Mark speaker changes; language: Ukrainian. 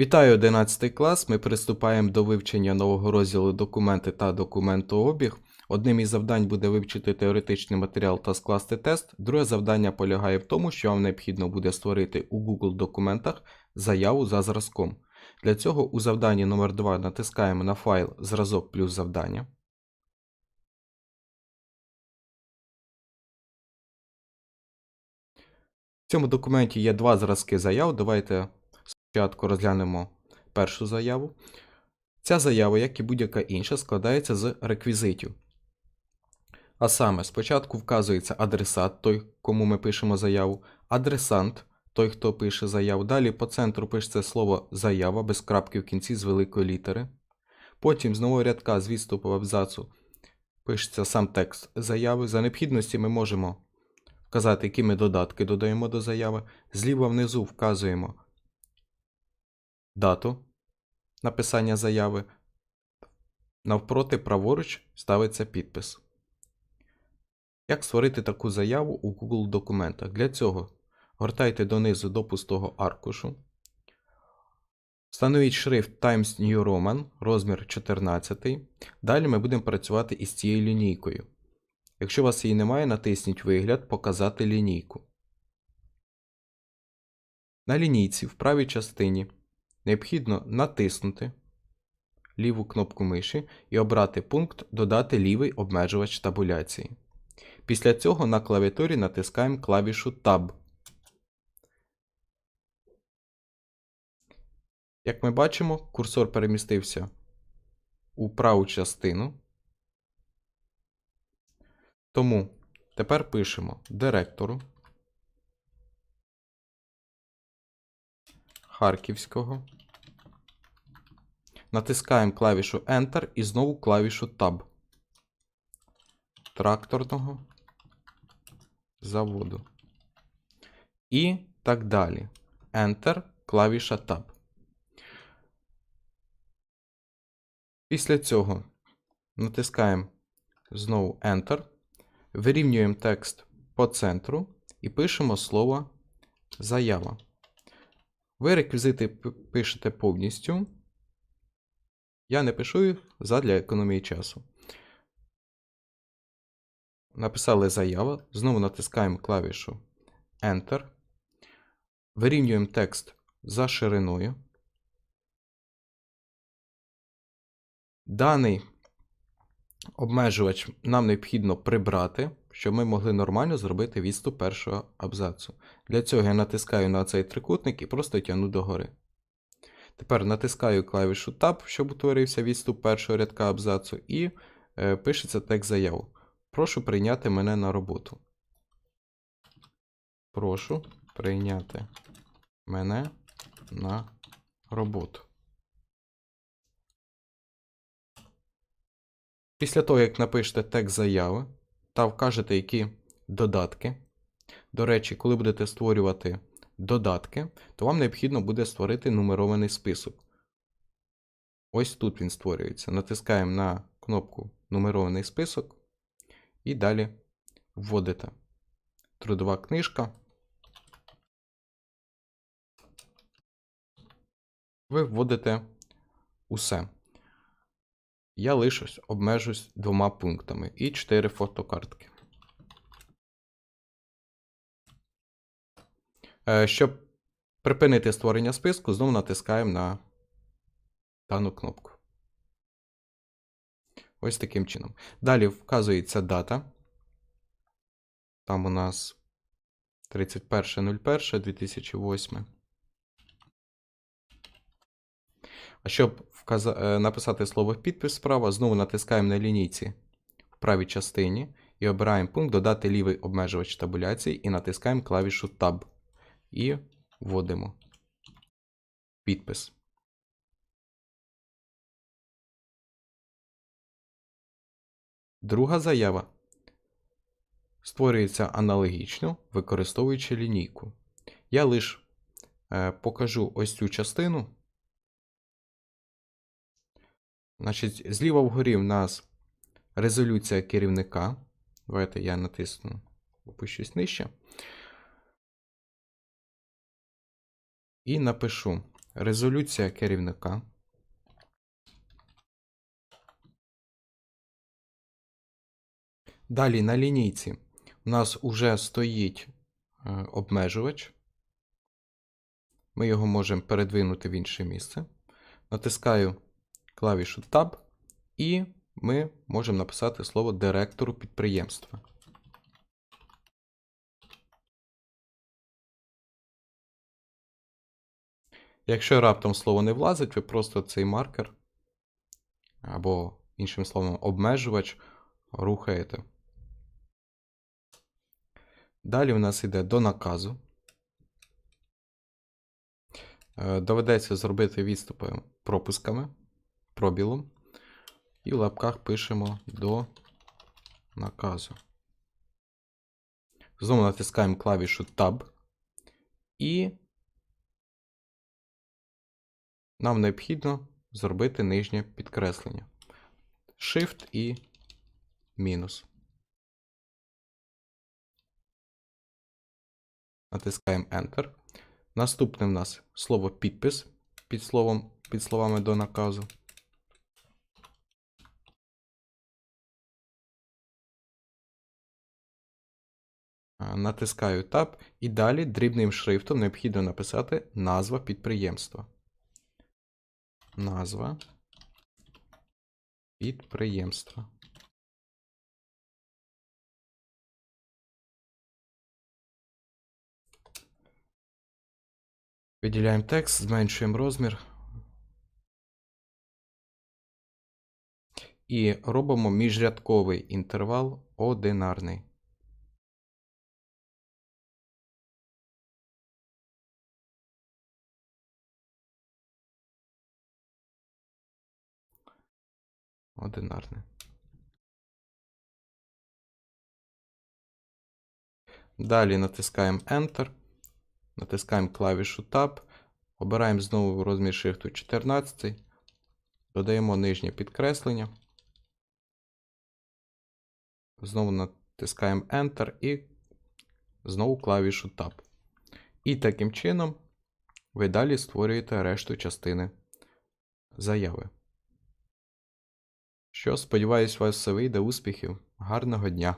Speaker 1: Вітаю 11 клас. Ми приступаємо до вивчення нового розділу документи та документообіг. Одним із завдань буде вивчити теоретичний матеріал та скласти тест. Друге завдання полягає в тому, що вам необхідно буде створити у Google документах заяву за зразком. Для цього у завданні номер 2 натискаємо на файл Зразок плюс завдання. В цьому документі є два зразки заяв. Давайте спочатку розглянемо першу заяву. Ця заява, як і будь-яка інша, складається з реквізитів. А саме, спочатку вказується адресат, той, кому ми пишемо заяву, адресант, той, хто пише заяву. Далі по центру пишеться слово заява без крапки в кінці з великої літери. Потім з нового рядка з відступу абзацу пишеться сам текст заяви. За необхідності ми можемо вказати, які ми додатки додаємо до заяви. Зліва внизу вказуємо дату написання заяви. Навпроти праворуч ставиться підпис. Як створити таку заяву у Google документах? Для цього гортайте донизу до пустого аркушу. Встановіть шрифт Times New Roman, розмір 14. Далі ми будемо працювати із цією лінійкою. Якщо у вас її немає, натисніть Вигляд Показати лінійку. На лінійці в правій частині необхідно натиснути ліву кнопку миші і обрати пункт Додати лівий обмежувач табуляції. Після цього на клавіатурі натискаємо клавішу Tab. Як ми бачимо, курсор перемістився у праву частину. Тому тепер пишемо директору Харківського. Натискаємо клавішу Enter і знову клавішу Tab. Тракторного заводу. І так далі. Enter, клавіша Tab. Після цього натискаємо знову Enter. Вирівнюємо текст по центру і пишемо слово заява. Ви реквізити пишете повністю. Я не пишу їх задля економії часу. Написали заява. Знову натискаємо клавішу Enter. Вирівнюємо текст за шириною. Даний обмежувач нам необхідно прибрати, щоб ми могли нормально зробити відступ першого абзацу. Для цього я натискаю на цей трикутник і просто тягну догори. Тепер натискаю клавішу Tab, щоб утворився відступ першого рядка абзацу, і е, пишеться текст заяву. Прошу прийняти мене на роботу. Прошу прийняти мене на роботу. Після того, як напишете текст заяви та вкажете, які додатки. До речі, коли будете створювати додатки, то вам необхідно буде створити нумерований список. Ось тут він створюється. Натискаємо на кнопку Нумерований список і далі вводите трудова книжка. Ви вводите усе. Я лишусь обмежусь двома пунктами і 4 фотокартки. Е, Щоб припинити створення списку, знову натискаємо на дану кнопку. Ось таким чином. Далі вказується дата. Там у нас 31.01.2008. А щоб вказа... е, написати слово підпис справа, знову натискаємо на лінійці в правій частині і обираємо пункт Додати лівий обмежувач табуляції і натискаємо клавішу Tab. І вводимо підпис. Друга заява створюється аналогічно, використовуючи лінійку. Я лише покажу ось цю частину. Значить, зліва вгорі в нас резолюція керівника. Давайте я натисну, опущусь нижче. І напишу резолюція керівника. Далі на лінійці у нас уже стоїть е, обмежувач. Ми його можемо передвинути в інше місце. Натискаю клавішу Tab, і ми можемо написати слово директору підприємства. Якщо раптом слово не влазить, ви просто цей маркер або, іншим словом, обмежувач рухаєте. Далі у нас йде до наказу. Е, Доведеться зробити відступи пропусками, пробілом. І в лапках пишемо до наказу. Знову натискаємо клавішу Tab. І нам необхідно зробити нижнє підкреслення. Shift і мінус. Натискаємо Enter. Наступне в нас слово підпис під, словом, під словами до наказу. Натискаю Tab і далі дрібним шрифтом необхідно написати назва підприємства. Назва підприємства. Виділяємо текст, зменшуємо розмір. І робимо міжрядковий інтервал одинарний. Одинарний. Далі натискаємо Enter. Натискаємо клавішу Tab. Обираємо знову розмір шрифту 14. Додаємо нижнє підкреслення. Знову натискаємо Enter і знову клавішу Tab. І таким чином ви далі створюєте решту частини заяви. Що, сподіваюсь, у вас все вийде. Успіхів. Гарного дня!